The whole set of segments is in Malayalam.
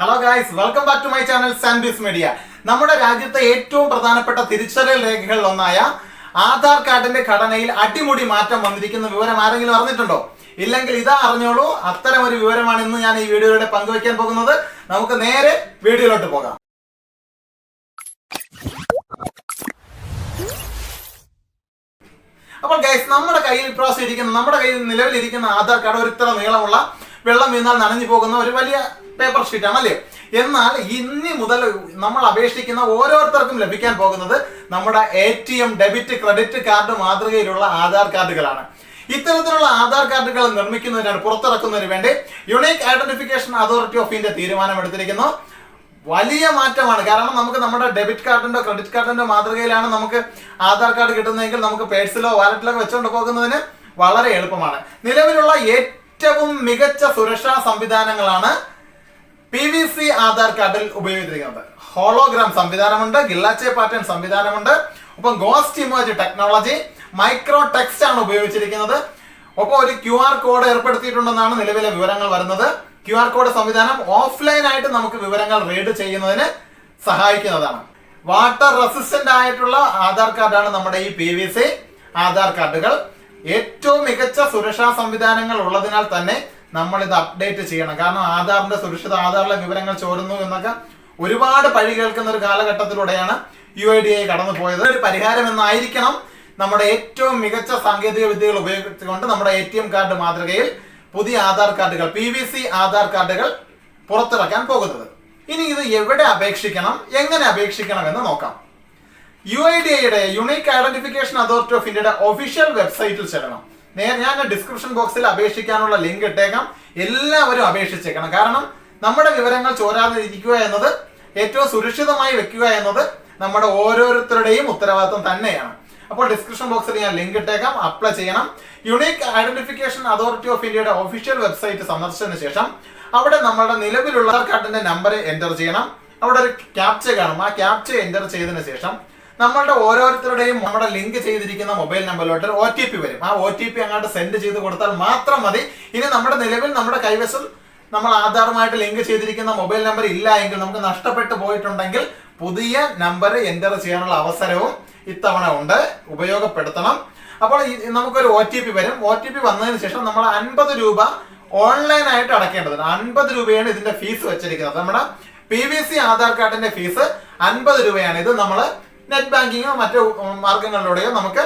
Hello guys welcome back to my channel Sanbis media നമ്മുടെ രാജ്യത്തെ ഏറ്റവും പ്രധാനപ്പെട്ട തിരിച്ചറിയൽ രേഖകളിൽ ഒന്നായ ആധാർ കാർഡിന്റെ ഘടനയിൽ അടിമുടി മാറ്റം വന്നിരിക്കുന്ന വിവരം ആരെങ്കിലും അറിഞ്ഞിട്ടുണ്ടോ? ഇല്ലെങ്കിൽ ഇതാ അറിഞ്ഞോളൂ. അത്തരം ഒരു വിവരമാണ് ഇന്ന് ഞാൻ ഈ വീഡിയോയിലൂടെ പങ്കുവയ്ക്കാൻ പോകുന്നത്. നമുക്ക് നേരെ വീഡിയോയിലോട്ട് പോകാം. അപ്പോൾ ഗൈസ് നമ്മുടെ കയ്യിൽ ഇപ്രാവശ്യം ഇരിക്കുന്ന നമ്മുടെ കയ്യിൽ നിലവിലിരിക്കുന്ന ആധാർ കാർഡ് ഒരു ഇത്ര നീളമുള്ള വെള്ളം വീണാൽ നനഞ്ഞു പോകുന്ന ഒരു വലിയ പേപ്പർ ഷീറ്റ് ആണ് അല്ലേ? എന്നാൽ ഇനി മുതൽ നമ്മൾ അപേക്ഷിക്കുന്ന ഓരോരുത്തർക്കും ലഭിക്കാൻ പോകുന്നത് നമ്മുടെ A T M debit credit card മാതൃകയിലുള്ള ആധാർ കാർഡുകളാണ്. ഇത്തരത്തിലുള്ള ആധാർ കാർഡുകൾ നിർമ്മിക്കുന്നതിനാണ് പുറത്തിറക്കുന്നതിന് വേണ്ടി unique identification authority of India തീരുമാനമെടുത്തിരിക്കുന്നു. വലിയ മാറ്റമാണ്. കാരണം നമുക്ക് നമ്മുടെ ഡെബിറ്റ് കാർഡിന്റെ ക്രെഡിറ്റ് കാർഡിന്റെ മാതൃകയിലാണ് നമുക്ക് ആധാർ കാർഡ് കിട്ടുന്നതെങ്കിൽ നമുക്ക് പേഴ്സിലോ വാലറ്റിലോ വെച്ചുകൊണ്ട് പോകുന്നതിന് വളരെ എളുപ്പമാണ്. നിലവിലുള്ള ഏറ്റവും മികച്ച സുരക്ഷാ സംവിധാനങ്ങളാണ് പി വി സി ആധാർ കാർഡിൽ ഉപയോഗിച്ചിരിക്കുന്നത്. ഹോളോഗ്രാം സംവിധാനമുണ്ട് ഗില്ലാച്ചെ പാറ്റേൺ സംവിധാനമുണ്ട്. ഒപ്പം ghost image technology micro text ആണ് ഉപയോഗിച്ചിരിക്കുന്നത്. ഒപ്പം ഒരു ക്യു ആർ കോഡ് ഏർപ്പെടുത്തിയിട്ടുണ്ടെന്നാണ് നിലവിലെ വിവരങ്ങൾ വരുന്നത്. ക്യു ആർ കോഡ് സംവിധാനം ഓഫ്ലൈൻ ആയിട്ട് നമുക്ക് വിവരങ്ങൾ റീഡ് ചെയ്യുന്നതിന് സഹായിക്കുന്നതാണ്. വാട്ടർ റെസിസ്റ്റന്റ് ആയിട്ടുള്ള ആധാർ കാർഡാണ് നമ്മുടെ ഈ പി വി സി ആധാർ കാർഡുകൾ. ഏറ്റവും മികച്ച സുരക്ഷാ സംവിധാനങ്ങൾ ഉള്ളതിനാൽ തന്നെ നമ്മൾ ഇത് അപ്ഡേറ്റ് ചെയ്യണം. കാരണം ആധാറിന്റെ സുരക്ഷിത ആധാറിലെ വിവരങ്ങൾ ചോരുന്നു എന്നൊക്കെ ഒരുപാട് പഴി കേൾക്കുന്ന ഒരു കാലഘട്ടത്തിലൂടെയാണ് യു ഐ ഡി ഐ കടന്നു പോയത് ഒരു പരിഹാരം എന്നായിരിക്കണം നമ്മുടെ ഏറ്റവും മികച്ച സാങ്കേതിക വിദ്യകൾ ഉപയോഗിച്ചുകൊണ്ട് നമ്മുടെ എ ടി എം കാർഡ് മാതൃകയിൽ പുതിയ ആധാർ കാർഡുകൾ പി വി സി ആധാർ കാർഡുകൾ പുറത്തിറക്കാൻ പോകുന്നത്. ഇനി ഇത് എവിടെ അപേക്ഷിക്കണം എങ്ങനെ അപേക്ഷിക്കണം എന്ന് നോക്കാം. യു ഐ ഡി ഐയുടെ യുണീക് ഐഡന്റിഫിക്കേഷൻ അതോറിറ്റി ഓഫ് ഇന്ത്യയുടെ ഒഫീഷ്യൽ വെബ്സൈറ്റിൽ ചെല്ലണം. ഞാൻ ഡിസ്ക്രിപ്ഷൻ ബോക്സിൽ അപേക്ഷിക്കാനുള്ള ലിങ്ക് ഇട്ടേക്കാം. എല്ലാവരും അപേക്ഷിച്ചേക്കണം. കാരണം നമ്മുടെ വിവരങ്ങൾ ചോരാതെ ഇരിക്കുക എന്നത് ഏറ്റവും സുരക്ഷിതമായി വെക്കുക എന്നത് നമ്മുടെ ഓരോരുത്തരുടെയും ഉത്തരവാദിത്വം തന്നെയാണ്. അപ്പോൾ ഡിസ്ക്രിപ്ഷൻ ബോക്സിൽ ഞാൻ ലിങ്ക് ഇട്ടേക്കാം. അപ്ലൈ ചെയ്യണം. യുണീക് ഐഡന്റിഫിക്കേഷൻ അതോറിറ്റി ഓഫ് ഇന്ത്യയുടെ ഒഫീഷ്യൽ വെബ്സൈറ്റ് സന്ദർശിച്ചതിന് ശേഷം അവിടെ നമ്മളുടെ നിലവിലുള്ള ആധാർ കാർഡിന്റെ നമ്പർ എന്റർ ചെയ്യണം. അവിടെ ഒരു ക്യാപ്ച കാണും. ആ ക്യാപ്ച എന്റർ ചെയ്തതിന് ശേഷം നമ്മളുടെ ഓരോരുത്തരുടെയും നമ്മുടെ ലിങ്ക് ചെയ്തിരിക്കുന്ന മൊബൈൽ നമ്പറിലോട്ട് ഒ ടി പി വരും. ആ ഒ ടി പി അങ്ങോട്ട് സെൻഡ് ചെയ്ത് കൊടുത്താൽ മാത്രം മതി. ഇനി നമ്മുടെ നിലവിൽ നമ്മുടെ കൈവശം നമ്മൾ ആധാറുമായിട്ട് ലിങ്ക് ചെയ്തിരിക്കുന്ന മൊബൈൽ നമ്പർ ഇല്ല എങ്കിൽ നമുക്ക് നഷ്ടപ്പെട്ടു പോയിട്ടുണ്ടെങ്കിൽ പുതിയ നമ്പർ എന്റർ ചെയ്യാനുള്ള അവസരവും ഇത്തവണ ഉണ്ട്. ഉപയോഗപ്പെടുത്തണം. അപ്പോൾ നമുക്കൊരു ഒ ടി പി വരും. ഒ ടി പി വന്നതിന് ശേഷം നമ്മൾ അൻപത് രൂപ ഓൺലൈനായിട്ട് ആയിട്ട് അടയ്ക്കേണ്ടതുണ്ട് അൻപത് രൂപയാണ് ഇതിന്റെ ഫീസ് വെച്ചിരിക്കുന്നത്. നമ്മുടെ പി വി സി ആധാർ കാർഡിന്റെ ഫീസ് അൻപത് രൂപയാണ് ഇത് നമ്മൾ നെറ്റ് ബാങ്കിങ്ങോ മറ്റു മാർഗങ്ങളിലൂടെയോ നമുക്ക്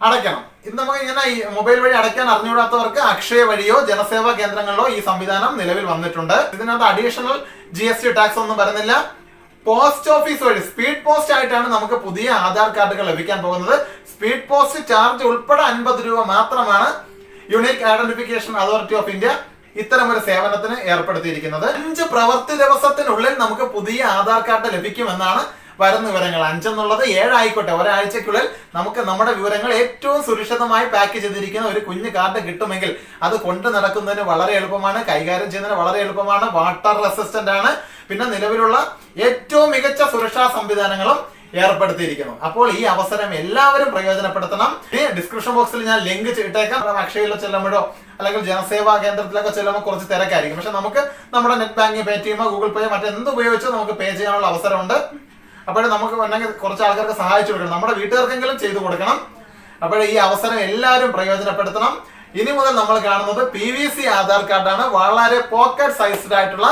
അടയ്ക്കണം. ഇത് നമുക്ക് ഇങ്ങനെ ഈ മൊബൈൽ വഴി അടയ്ക്കാൻ അറിഞ്ഞുകൂടാത്തവർക്ക് അക്ഷയ വഴിയോ ജനസേവാ കേന്ദ്രങ്ങളിലോ ഈ സംവിധാനം നിലവിൽ വന്നിട്ടുണ്ട്. ഇതിനകത്ത് additional G S T tax ഒന്നും വരുന്നില്ല. പോസ്റ്റ് ഓഫീസ് വഴി സ്പീഡ് പോസ്റ്റ് ആയിട്ടാണ് നമുക്ക് പുതിയ ആധാർ കാർഡുകൾ ലഭിക്കാൻ പോകുന്നത്. സ്പീഡ് പോസ്റ്റ് ചാർജ് ഉൾപ്പെടെ അൻപത് രൂപ മാത്രമാണ് unique identification authority of India ഇത്തരം ഒരു സേവനത്തിന് ഏർപ്പെടുത്തിയിരിക്കുന്നത്. അഞ്ച് പ്രവൃത്തി ദിവസത്തിനുള്ളിൽ നമുക്ക് പുതിയ ആധാർ കാർഡ് ലഭിക്കുമെന്നാണ് വരുന്ന വിവരങ്ങൾ. അഞ്ചെന്നുള്ളത് ഏഴായിക്കോട്ടെ. ഒരാഴ്ചക്കുള്ളിൽ നമുക്ക് നമ്മുടെ വിവരങ്ങൾ ഏറ്റവും സുരക്ഷിതമായി പാക്ക് ചെയ്തിരിക്കുന്ന ഒരു കുഞ്ഞു കാർഡ് കിട്ടുമെങ്കിൽ അത് കൊണ്ടു നടക്കുന്നതിന് വളരെ എളുപ്പമാണ്. കൈകാര്യം ചെയ്യുന്നതിന് വളരെ എളുപ്പമാണ്. വാട്ടർ റെസിസ്റ്റന്റ് ആണ്. പിന്നെ നിലവിലുള്ള ഏറ്റവും മികച്ച സുരക്ഷാ സംവിധാനങ്ങളും ഏർപ്പെടുത്തിയിരിക്കുന്നു. അപ്പോൾ ഈ അവസരം എല്ലാവരും പ്രയോജനപ്പെടുത്തണം. ഈ ഡിസ്ക്രിപ്ഷൻ ബോക്സിൽ ഞാൻ ലിങ്ക് ഇട്ടേക്കാം. അക്ഷയയിലോ ചെല്ലുമ്പോഴോ അല്ലെങ്കിൽ ജനസേവാ കേന്ദ്രത്തിലൊക്കെ ചെല്ലുമ്പോൾ കുറച്ച് തിരക്കായിരിക്കും. പക്ഷെ നമുക്ക് നമ്മുടെ നെറ്റ് ബാങ്കിങ് പേ എമ്മോ ഗൂഗിൾ പേ മറ്റെന്ത് ഉപയോഗിച്ചോ നമുക്ക് പേ ചെയ്യാനുള്ള അവസരമുണ്ട്. അപ്പോൾ നമുക്ക് വേണമെങ്കിൽ കുറച്ച് ആൾക്കാർക്ക് സഹായിച്ചു കൊടുക്കണം. നമ്മുടെ വീട്ടുകാർക്കെങ്കിലും ചെയ്തു കൊടുക്കണം. അപ്പോൾ ഈ അവസരം എല്ലാവരും പ്രയോജനപ്പെടുത്തണം. ഇനി മുതൽ നമ്മൾ കാണുന്നത് പി വി സി ആധാർ കാർഡാണ്. വളരെ പോക്കറ്റ് സൈസ്ഡ് ആയിട്ടുള്ള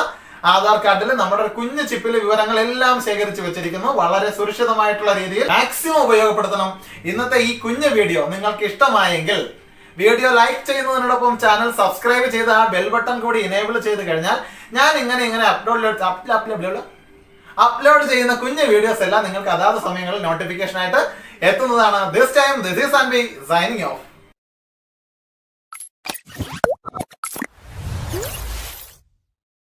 ആധാർ കാർഡിൽ നമ്മുടെ കുഞ്ഞു ചിപ്പിൽ വിവരങ്ങൾ എല്ലാം ശേഖരിച്ച് വെച്ചിരിക്കുന്നു. വളരെ സുരക്ഷിതമായിട്ടുള്ള രീതിയിൽ മാക്സിമം ഉപയോഗപ്പെടുത്തണം. ഇന്നത്തെ ഈ കുഞ്ഞു വീഡിയോ നിങ്ങൾക്ക് ഇഷ്ടമായെങ്കിൽ വീഡിയോ ലൈക്ക് ചെയ്യുന്നതിനോടൊപ്പം ചാനൽ സബ്സ്ക്രൈബ് ചെയ്ത് ആ ബെൽ ബട്ടൺ കൂടി ഇനേബിൾ ചെയ്ത് കഴിഞ്ഞാൽ ഞാൻ ഇങ്ങനെ ഇങ്ങനെ അപ്ലോഡ് അപ്ലോഡ് അപ്ലോഡ് ചെയ്യുന്ന കുഞ്ഞു വീഡിയോസ് എല്ലാം നിങ്ങൾക്ക് അതാത് സമയങ്ങളിൽ നോട്ടിഫിക്കേഷൻ ആയിട്ട് എത്തുന്നതാണ്. This time this is and be signing off